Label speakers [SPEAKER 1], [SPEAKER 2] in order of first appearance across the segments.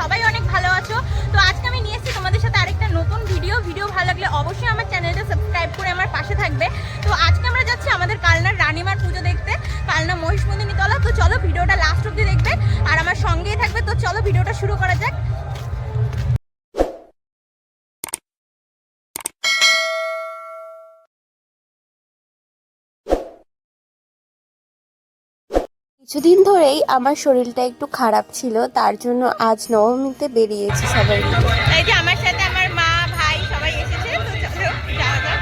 [SPEAKER 1] সবাই অনেক ভালো আছো। তো আজকে আমি নিয়ে এসেছি তোমাদের সাথে আরেকটা নতুন ভিডিও ভিডিও ভালো লাগলে অবশ্যই আমার চ্যানেলটা সাবস্ক্রাইব করে আমার পাশে থাকবে। তো আজকে আমরা যাচ্ছি আমাদের কালনার রানিমার পুজো দেখতে, কালনা মহিষমন্দিনী তলা। তো চলো ভিডিওটা লাস্ট অব্দি দেখবে, আর আমার সঙ্গেই থাকবে। তো চলো ভিডিওটা শুরু করা যাক।
[SPEAKER 2] কিছুদিন ধরেই আমার শরীরটা একটু খারাপ ছিল তার জন্য আজ নবমীতে বেরিয়েছি সবাই মিলে।
[SPEAKER 1] এই যে আমার সাথে আমার মা ভাই সবাই এসেছে তো চলো যাওয়া যাক।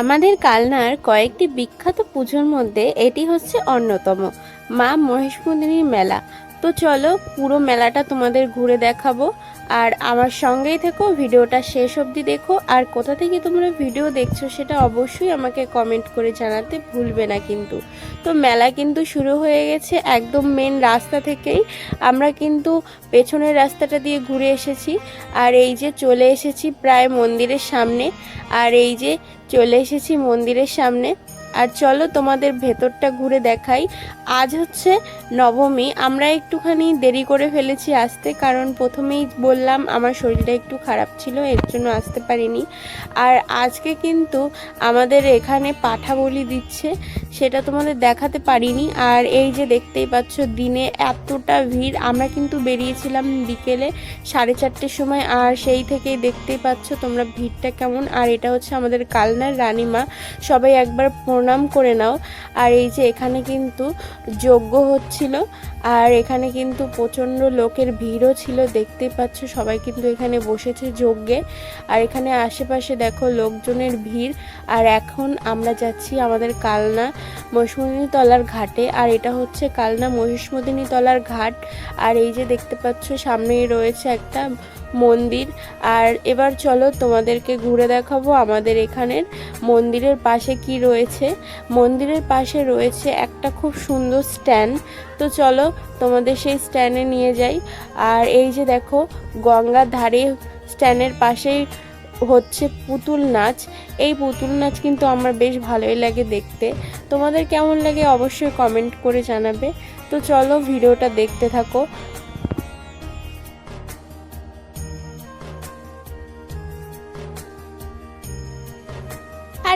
[SPEAKER 2] আমাদের কালনার কয়েকটি বিখ্যাত পুজোর মধ্যে এটি হচ্ছে অন্যতম মা মহেশমন্দিনীর মেলা। তো চলো পুরো মেলাটা তোমাদের ঘুরে দেখাবো। আর আমার সঙ্গেই থেকো, ভিডিওটা শেষ অবধি দেখো। আর কোথা থেকে তোমরা ভিডিও দেখছ সেটা অবশ্যই আমাকে কমেন্ট করে জানাতে ভুলবে না কিন্তু। তো মেলা কিন্তু শুরু হয়ে গেছে একদম মেন রাস্তা থেকেই। আমরা কিন্তু পেছনের রাস্তাটা দিয়ে ঘুরে এসেছি। আর এই যে চলে এসেছি প্রায় মন্দিরের সামনে। আর এই যে চলে এসেছি মন্দিরের সামনে। আর চলো তোমাদের ভেতরটা ঘুরে দেখাই। আজ হচ্ছে নবমী, আমরা একটুখানি দেরি করে ফেলেছি আসতে কারণ প্রথমেই বললাম আমার শরীরটা একটু খারাপ ছিল, এর জন্য আসতে পারিনি। আর আজকে কিন্তু আমাদের এখানে পাঠা বলি দিচ্ছে, সেটা তোমাদের দেখাতে পারিনি। আর এই যে দেখতেই পাচ্ছ, দিনে এতটা ভিড়, আমরা কিন্তু বেরিয়েছিলাম বিকেলে সাড়ে চারটের সময়, আর সেই থেকেই দেখতেই পাচ্ছ তোমরা ভিড়টা কেমন। আর এটা হচ্ছে আমাদের কালনার রানীমা, সবাই একবার প্রণাম করে নাও। আর এই যে এখানে কিন্তু যজ্ঞ হচ্ছিল, আর এখানে কিন্তু প্রচণ্ড লোকের ভিড়ও ছিল দেখতেই পাচ্ছ সবাই কিন্তু এখানে বসেছে যজ্ঞে। আর এখানে আশেপাশে দেখো লোকজনের ভিড়, আর এখন আমরা যাচ্ছি আমাদের কালনা তলার ঘাটে, আর এটা হচ্ছে কালনা তলার ঘাট। আর এই যে দেখতে পাচ্ছ সামনেই রয়েছে একটা মন্দির। আর এবার চলো তোমাদেরকে ঘুরে দেখাবো আমাদের এখানের মন্দিরের পাশে কি রয়েছে। মন্দিরের পাশে রয়েছে একটা খুব সুন্দর স্ট্যান্ড। তো চলো তোমাদের সেই স্ট্যান্ডে নিয়ে যাই। আর এই যে দেখো, গঙ্গার ধারে স্ট্যান্ডের পাশেই হচ্ছে পুতুল নাচ। এই পুতুল নাচ কিন্তু আমার বেশ ভালোই লাগে দেখতে। তোমাদের কেমন লাগে অবশ্যই কমেন্ট করে জানাবে। তো চলো ভিডিওটা দেখতে থাকো।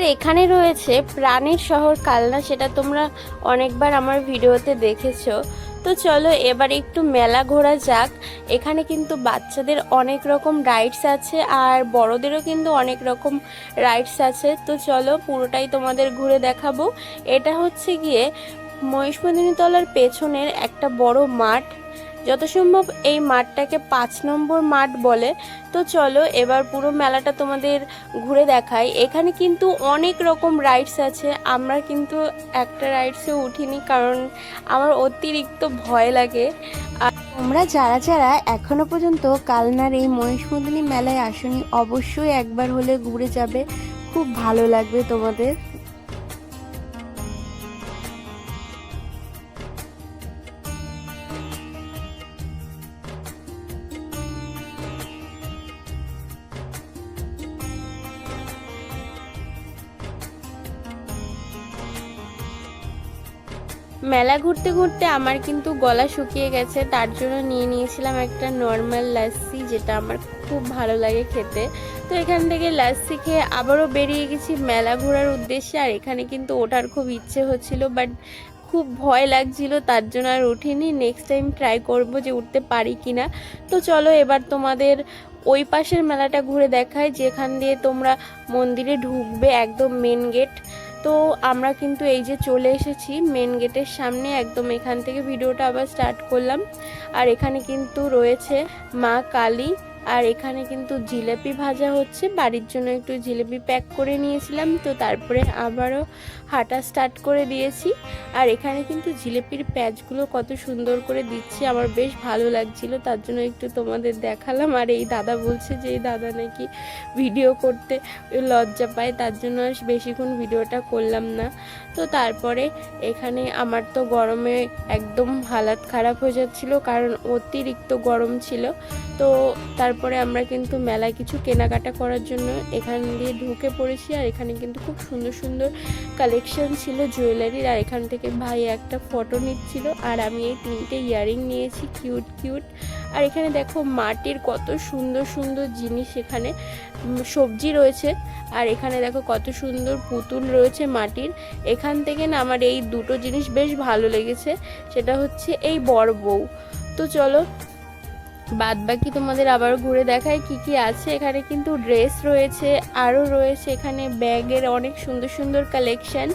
[SPEAKER 2] আর এখানে রয়েছে প্রাণের শহর কালনা, সেটা তোমরা অনেকবার আমার ভিডিওতে দেখেছ। তো চলো এবার একটু মেলা ঘোরা যাক। এখানে কিন্তু বাচ্চাদের অনেক রকম রাইডস আছে আর বড়দেরও কিন্তু অনেক রকম রাইডস আছে। তো চলো পুরোটাই তোমাদের ঘুরে দেখাবো। এটা হচ্ছে গিয়ে মহিষমদিনী তলার পেছনের একটা বড় মাঠ। যত সম্ভব এই মাঠটাকে পাঁচ নম্বর মাঠ বলে, তো চলো এবার পুরো মেলাটা তোমাদের ঘুরে দেখাই। এখানে কিন্তু অনেক রকম রাইডস আছে, আমরা কিন্তু একটা রাইডসে উঠিনি কারণ আমার অতিরিক্ত ভয় লাগে। আর তোমরা যারা যারা এখনও পর্যন্ত কালনার এই মহিষমদিনী মেলায় আসনি, অবশ্যই একবার হলে ঘুরে যাবে, খুব ভালো লাগবে তোমাদের। মেলা ঘুরতে ঘুরতে আমার কিন্তু গলা শুকিয়ে গেছে, তার জন্য নিয়ে নিয়েছিলাম একটা নর্মাল লাস্সি যেটা আমার খুব ভালো লাগে খেতে। তো এখান থেকে লাস্সি খেয়ে আবারও বেরিয়ে গেছি মেলা ঘোরার উদ্দেশ্যে, আর এখানে কিন্তু ওঠার খুব ইচ্ছে হচ্ছিল বাট খুব ভয় লাগছিল, তার জন্য আর উঠিনি। নেক্সট টাইম ট্রাই করব যে উঠতে পারি কিনা। তো চলো এবার তোমাদের ওই পাশের মেলাটা ঘুরে দেখায় যেখান দিয়ে তোমরা মন্দিরে ঢুকবে একদম মেন গেট তো আমরা কিন্তু এই যে চলে এসেছি মেন গেটের সামনে, একদম এখান থেকে ভিডিওটা আবার স্টার্ট করলাম। আর এখানে কিন্তু রয়েছে মা কালী। আর এখানে কিন্তু জিলেপি ভাজা হচ্ছে। বাড়ির জন্য একটু জিলেপি প্যাক করে নিয়েছিলাম, তো তারপরে আবারও হাঁটা স্টার্ট করে দিয়েছি। আর এখানে কিন্তু জিলেপির প্যাচগুলো কত সুন্দর করে দিচ্ছে, আমার বেশ ভালো লাগছিল। তার জন্য একটু তোমাদের দেখালাম। আর এই দাদা বলছে যে, এই দাদা নাকি ভিডিও করতে লজ্জা পায়, তার জন্য আর বেশিক্ষণ ভিডিওটা করলাম না। তো তারপরে এখানে আমার তো গরমে একদম হালাত খারাপ হয়ে যাচ্ছিল, কারণ অতিরিক্ত গরম ছিল। তো তার তারপরে আমরা কিন্তু মেলায় কিছু কেনাকাটা করার জন্য এখান দিয়ে ঢুকে পড়েছি, আর এখানে কিন্তু খুব সুন্দর সুন্দর কালেকশন ছিল জুয়েলারির আর এখান থেকে ভাই একটা ফটো নিচ্ছিল, আর আমি এই তিনটে ইয়ারিং নিয়েছি কিউট কিউট আর এখানে দেখো মাটির কত সুন্দর সুন্দর জিনিস এখানে সবজি রয়েছে। আর এখানে দেখো কত সুন্দর পুতুল রয়েছে মাটির। এখান থেকে না আমার এই দুটো জিনিস বেশ ভালো লেগেছে, সেটা হচ্ছে এই বড় বউ। তো চলো বাদ বাকি তোমাদের আবার ঘুরে দেখায় কি কি আছে। এখানে কিন্তু ড্রেস রয়েছে আরও রয়েছে। এখানে ব্যাগের অনেক সুন্দর সুন্দর কালেকশান।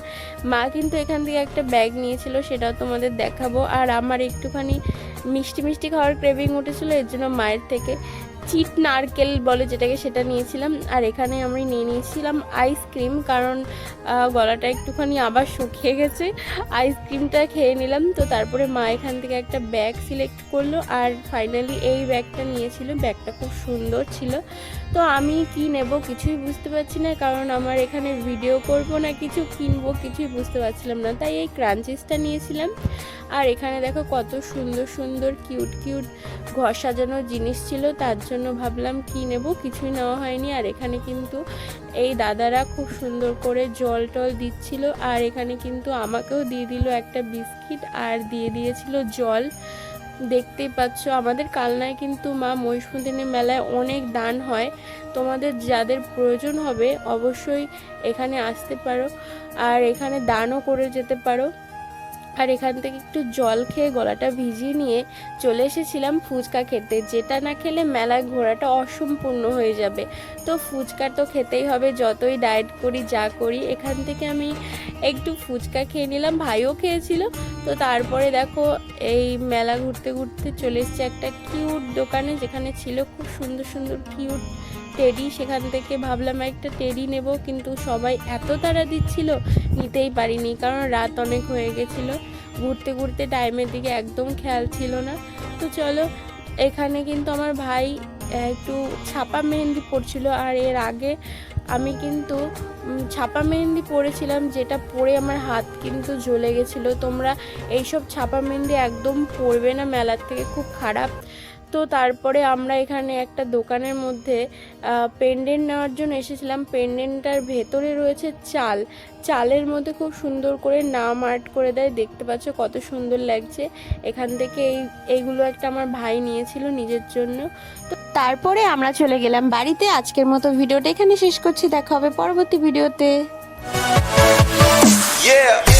[SPEAKER 2] মা কিন্তু এখান থেকে একটা ব্যাগ নিয়েছিল, সেটাও তোমাদের দেখাবো। আর আমার একটুখানি মিষ্টি মিষ্টি খাওয়ার ক্রেভিং উঠেছিল, এর জন্য মায়ের থেকে। চিট নারকেল বলে যেটাকে সেটা নিয়েছিলাম। আর এখানে আমি নিয়ে নিয়েছিলাম আইসক্রিম কারণ গলাটা একটুখানি আবার শুকিয়ে গেছে। আইসক্রিমটা খেয়ে নিলাম। তো তারপরে মা এখান থেকে একটা ব্যাগ সিলেক্ট করল আর ফাইনালি এই ব্যাগটা নিয়েছিল। ব্যাগটা খুব সুন্দর ছিল। তো আমি কি নেব কিছুই বুঝতে পারছি না কারণ আমার এখানে ভিডিও করব না, কিছু কিনবো কিছুই বুঝতে পারছিলাম না। তাই এই ক্রাঞ্চিসটা নিয়েছিলাম। আর এখানে দেখো কত সুন্দর সুন্দর কিউট কিউট ঘর সাজানোর জিনিস ছিল। তার জন্য ভাবলাম কি নেব? কিছুই নেওয়া হয়নি। আর এখানে কিন্তু এই দাদারা খুব সুন্দর করে জল টল দিচ্ছিল। আর এখানে কিন্তু আমাকেও দিয়ে দিল একটা বিস্কিট আর দিয়ে দিয়েছিল জল। দেখতেই পাচ্ছ, আমাদের কালনায় কিন্তু মা মহিষমুদিনী মেলায় অনেক দান হয়। তোমাদের যাদের প্রয়োজন হবে অবশ্যই এখানে আসতে পারো। আর এখানে দানও করে যেতে পারো। আর এখান থেকে একটু জল খেয়ে গলাটা ভিজিয়ে নিয়ে চলে এসেছিলাম ফুচকা খেতে। যেটা না খেলে মেলায় ঘোরাটা অসম্পূর্ণ হয়ে যাবে। তো ফুচকা তো খেতেই হবে, যতই ডায়েট করি, যা করি, এখান থেকে আমি একটু ফুচকা খেয়ে নিলাম, ভাইও খেয়েছিল। তো তারপরে দেখো, এই মেলা ঘুরতে ঘুরতে চলে এসেছে একটা কিউট দোকানে, যেখানে ছিল খুব সুন্দর সুন্দর কিউট টেডি সেখান থেকে ভাবলাম একটা টেডি নেব, কিন্তু সবাই এত তাড়া দিচ্ছিল, নিতেই পারিনি, কারণ রাত অনেক হয়ে গেছিল। ঘুরতে ঘুরতে টাইমের দিকে একদম খেয়াল ছিল না। তো চলো, এখানে কিন্তু আমার ভাই একটু ছাপা মেহেন্দি পড়ছিল আর এর আগে আমি কিন্তু ছাপা মেহেন্দি পরেছিলাম, যেটা পরে আমার হাত কিন্তু জ্বলে গেছিল। তোমরা এইসব ছাপা মেহেন্দি একদম পরবে না, মেলার থেকে খুব খারাপ। তো তারপরে আমরা এখানে একটা দোকানের মধ্যে পেন্ডেন্ট নেওয়ার জন্য এসেছিলাম। পেন্ডেন্টটার ভেতরে রয়েছে চাল। চালের মধ্যে খুব সুন্দর করে নাম আর্ট করে দেয়। দেখতে পাচ্ছ কত সুন্দর লাগছে। এখান থেকে এই, এইগুলো একটা আমার ভাই নিয়েছিল নিজের জন্য। তো তারপরে আমরা চলে গেলাম বাড়িতে। আজকের মতো ভিডিওটা এখানে শেষ করছি। দেখা হবে পরবর্তী ভিডিওতে।
[SPEAKER 3] Yeah.